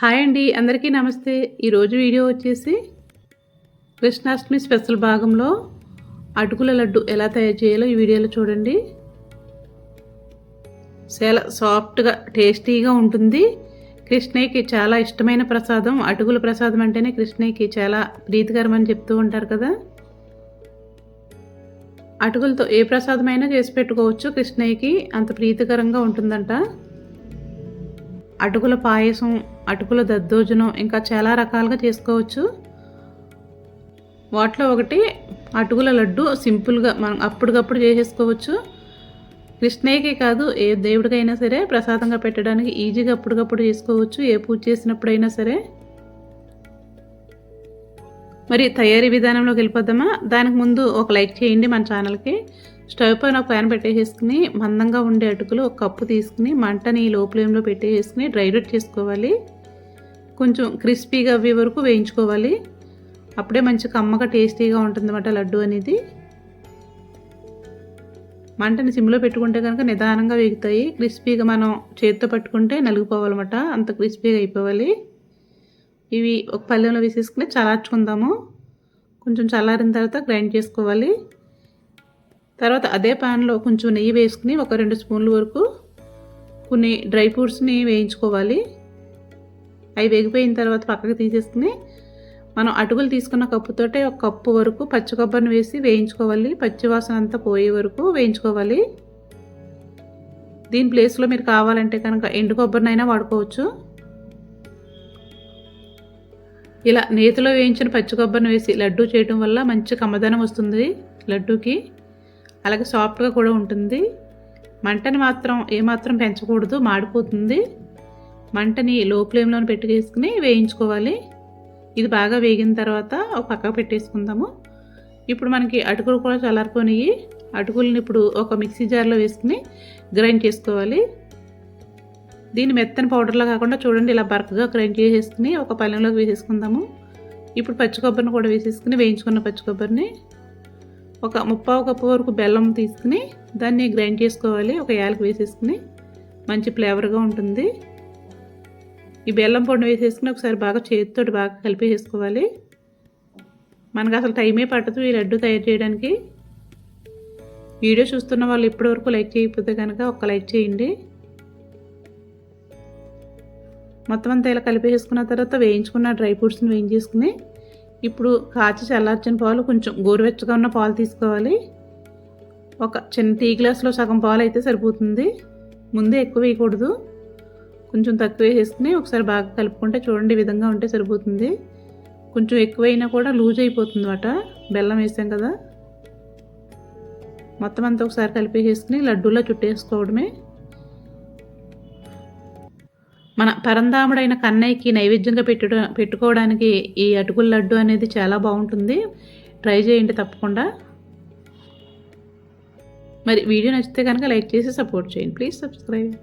Hi అండి అందరికీ నమస్తే. ఈరోజు వీడియో వచ్చేసి కృష్ణాష్టమి స్పెషల్ భాగంలో అటుకుల లడ్డు ఎలా తయారు చేయాలో ఈ వీడియోలో చూడండి. చాలా సాఫ్ట్గా టేస్టీగా ఉంటుంది. కృష్ణయ్యకి చాలా ఇష్టమైన ప్రసాదం అటుకుల ప్రసాదం అంటేనే కృష్ణయ్యకి చాలా ప్రీతికరం అని చెప్తూ ఉంటారు కదా. అటుకులతో ఏ ప్రసాదమైనా చేసి పెట్టుకోవచ్చు కృష్ణయ్యకి అంత ప్రీతికరంగా ఉంటుందంట. అటుకుల పాయసం అటుకుల దద్దోజనం ఇంకా చాలా రకాలుగా చేసుకోవచ్చు. వాటిలో ఒకటి అటుకుల లడ్డు సింపుల్గా మనం అప్పటికప్పుడు చేసేసుకోవచ్చు. కృష్ణయ్యకే కాదు ఏ దేవుడికైనా సరే ప్రసాదంగా పెట్టడానికి ఈజీగా అప్పటికప్పుడు చేసుకోవచ్చు. ఏ పూజ చేసినప్పుడైనా సరే. మరి తయారీ విధానంలోకి వెళ్ళిపోద్దామా దానికి ముందు ఒక లైక్ చేయండి మన ఛానల్కి. స్టవ్ పైన ఒక ప్యాన్ పెట్టేసుకుని మందంగా ఉండే అటుకులు ఒక కప్పు తీసుకుని మంటని లో ఫ్లేమ్లో పెట్టేసుకుని డ్రై రోట్ చేసుకోవాలి. కొంచెం క్రిస్పీగా అవ్వే వరకు వేయించుకోవాలి. అప్పుడే మంచి కమ్మగా టేస్టీగా ఉంటుందన్నమాట లడ్డు అనేది. మంటని సిమ్లో పెట్టుకుంటే కనుక నిదానంగా వేగుతాయి. క్రిస్పీగా మనం చేతితో పట్టుకుంటే నలిగిపోవాలన్నమాట. అంత క్రిస్పీగా అయిపోవాలి. ఇవి ఒక పల్లెంలో వేసేసుకుని చల్లార్చుకుందాము. కొంచెం చల్లారిన తర్వాత గ్రైండ్ చేసుకోవాలి. తర్వాత అదే ప్యాన్లో కొంచెం నెయ్యి వేసుకుని ఒక రెండు స్పూన్ల వరకు కొన్ని డ్రై ఫ్రూట్స్ని వేయించుకోవాలి. అవి వేగిపోయిన తర్వాత పక్కకు తీసేసుకుని మనం అటుకులు తీసుకున్న కప్పుతోటే ఒక కప్పు వరకు పచ్చి కొబ్బరిని వేసి వేయించుకోవాలి. పచ్చి వాసన అంతా పోయే వరకు వేయించుకోవాలి. దీని ప్లేస్లో మీరు కావాలంటే కనుక ఎండు కొబ్బరినైనా వాడుకోవచ్చు. ఇలా నేతిలో వేయించిన పచ్చి కొబ్బరిని వేసి లడ్డు చేయడం వల్ల మంచి కమ్మదనం వస్తుంది లడ్డూకి. అలాగే సాఫ్ట్గా కూడా ఉంటుంది. మంటని మాత్రం ఏమాత్రం పెంచకూడదు మాడిపోతుంది. మంటని లో ఫ్లేమ్లో పెట్టుకేసుకుని వేయించుకోవాలి. ఇది బాగా వేగిన తర్వాత ఒక పక్కకు పెట్టేసుకుందాము. ఇప్పుడు మనకి అటుకులు కూడా చల్లారిపోయినాయి అటుకులను ఇప్పుడు ఒక మిక్సీ జార్లో వేసుకుని గ్రైండ్ చేసుకోవాలి. దీన్ని మెత్తని పౌడర్లా కాకుండా చూడండి ఇలా బరకగా గ్రైండ్ చేసేసుకుని ఒక పళ్ళెంలోకి వేసేసుకుందాము. ఇప్పుడు పచ్చి కొబ్బరిని కూడా వేసేసుకుని వేయించుకున్న పచ్చి కొబ్బరిని. ఒక ముప్పావు కప్పు వరకు బెల్లం తీసుకుని దాన్ని గ్రైండ్ చేసుకోవాలి. ఒక యాలకు వేసేసుకుని మంచి ఫ్లేవర్గా ఉంటుంది. ఈ బెల్లం పొడి వేసేసుకుని ఒకసారి బాగా చేతితో బాగా కలిపేసుకోవాలి. మనకు అసలు టైమే పట్టదు ఈ లడ్డు తయారు చేయడానికి. వీడియో చూస్తున్న వాళ్ళు ఇప్పటివరకు లైక్ చేయకపోతే కనుక ఒక లైక్ చేయండి. మొత్తం అంతా ఇలా కలిపేసుకున్న తర్వాత వేయించుకున్న డ్రై ఫ్రూట్స్ని వేయించేసుకుని ఇప్పుడు కాచి చల్లార్చిన పాలు కొంచెం గోరువెచ్చగా ఉన్న పాలు తీసుకోవాలి. ఒక చిన్న టీ గ్లాస్లో సగం పాలు అయితే సరిపోతుంది. ముందే ఎక్కువ వేయకూడదు. కొంచెం తక్కువ వేసేసుకుని ఒకసారి బాగా కలుపుకుంటే చూడండి ఈ విధంగా ఉంటే సరిపోతుంది. కొంచెం ఎక్కువైనా కూడా లూజ్ అయిపోతుంది అన్నమాట బెల్లం వేసాం కదా. మొత్తం అంతా ఒకసారి కలిపేసేసుకుని లడ్డూలో చుట్టేసుకోవడమే. మన పరంధాముడైన కన్నయ్యకి నైవేద్యంగా పెట్టు పెట్టుకోవడానికి ఈ అటుకుల లడ్డు అనేది చాలా బాగుంటుంది. ట్రై చేయండి తప్పకుండా. మరి వీడియో నచ్చితే కనుక లైక్ చేసి సపోర్ట్ చేయండి. Please subscribe